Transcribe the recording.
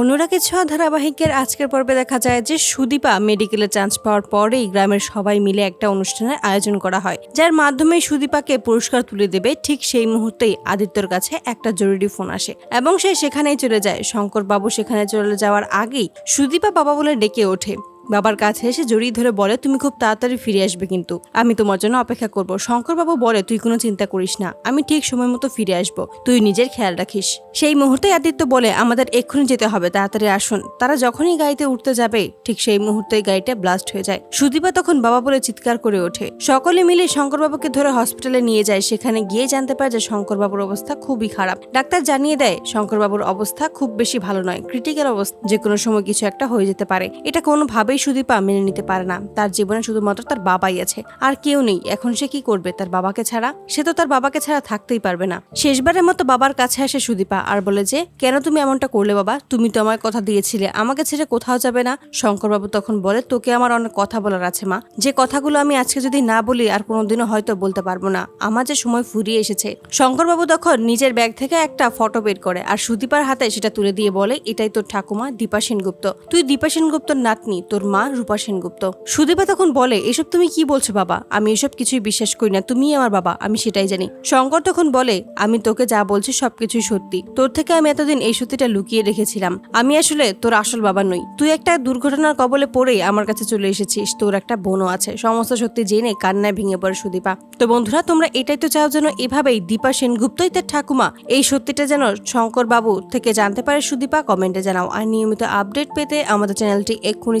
অনুরাগে ছোঁয়া ধারাবাহিকের আজকের পর্বে দেখা যায় যে সুদীপা মেডিকেলে চান্স পাওয়ার পরেই গ্রামের সবাই মিলে একটা অনুষ্ঠানের আয়োজন করা হয়, যার মাধ্যমে সুদীপাকে পুরস্কার তুলে দেবে। ঠিক সেই মুহূর্তেই আদিত্যর কাছে একটা জরুরি ফোন আসে এবং সে সেখানেই চলে যায়। শঙ্কর বাবু সেখানে চলে যাওয়ার আগেই সুদীপা বাবা বলে ডেকে ওঠে। বাবার কাছে এসে জড়িয়ে ধরে বলে, তুমি খুব তাড়াতাড়ি ফিরে আসবে কিন্তু। আমি তোমার জন্য অপেক্ষা করব। শঙ্করবাবু বলে, তুই কোনো চিন্তা করিস না। আমি ঠিক সময় মতো ফিরে আসব। তুই নিজের খেয়াল রাখিস। সেই মুহূর্তে আদিত্য বলে, আমাদের এক্ষুনি যেতে হবে। তাড়াতাড়ি আসুন। তারা যখনই গাড়িতে উঠতে যাবে, ঠিক সেই মুহূর্তেই গাড়িটা ব্লাস্ট হয়ে যায়। সুদীপা তখন বাবা বলে চিৎকার করে ওঠে। সকলে মিলে শঙ্করবাবুকে ধরে হসপিটালে নিয়ে যায়। সেখানে গিয়ে জানতে পারে যে শঙ্করবাবুর অবস্থা খুবই খারাপ। ডাক্তার জানিয়ে দেয়, শঙ্করবাবুর অবস্থা খুব বেশি ভালো নয়। ক্রিটিক্যাল অবস্থা যে কোনো সময় কিছু একটা হয়ে যেতে পারে। এটা কোনোভাবেই সুদীপা মেনে নিতে পারে না। তার জীবনে শুধুমাত্র তার বাবাই আছে। আর কেউ নেই। এখন সে কি করবে? তার বাবাকে ছাড়া? সে তো তার বাবাকে ছাড়া থাকতেই পারবে না। শেষবারের মতো বাবার কাছে আসে সুদীপা আর বলে যে, কেন তুমি এমনটা করলে বাবা? তুমি তো আমার কথা দিয়েছিলে। আমাকে ছেড়ে কোথাও যাবে না। শঙ্করবাবু তখন বলে, তোকে আমার অনেক কথা বলার আছে, মা। যে কথাগুলো আমি আজকে যদি না বলি, আর কোনোদিনও হয়তো বলতে পারব না। আমার যে সময় ফুরিয়ে এসেছে। শঙ্করবাবু তখন নিজের ব্যাগ থেকে একটা ফটো বের করে আর সুদীপার হাতে সেটা তুলে দিয়ে বলে, এটাই তোর ঠাকুমা দীপা সেনগুপ্ত। তুই দীপা সেনগুপ্তর নাতনি। তোর মা রূপা সেনগুপ্ত। সুদীপা তখন বলে, এসব তুমি কি বলছো বাবা? আমি এসব কিছুই বিশ্বাস করি না। তুমিই আমার বাবা, আমি সেটাই জানি। শঙ্কর তখন বলে, আমি তোকে যা বলছি সবকিছুই সত্যি। তোর থেকে আমি এতদিন এই সত্যিটা লুকিয়ে রেখেছিলাম। আমি আসলে তোর আসল বাবা নই। তুই একটা দুর্ঘটনার কবলে পড়েই আমার কাছে চলে এসেছিস। তোর একটা বোনও আছে। সমস্ত সত্যি জেনে কান্নায় ভেঙে পড়ে সুদীপা। তো বন্ধুরা, তোমরা এটাই তো চাও যেন এভাবেই দীপা সেনগুপ্তই তার ঠাকুমা। এই সত্যিটা যেন শঙ্কর বাবু থেকে জানতে পারে সুদীপা, কমেন্টে জানাও। আর নিয়মিত আপডেট পেতে আমাদের চ্যানেলটি এক্ষুনি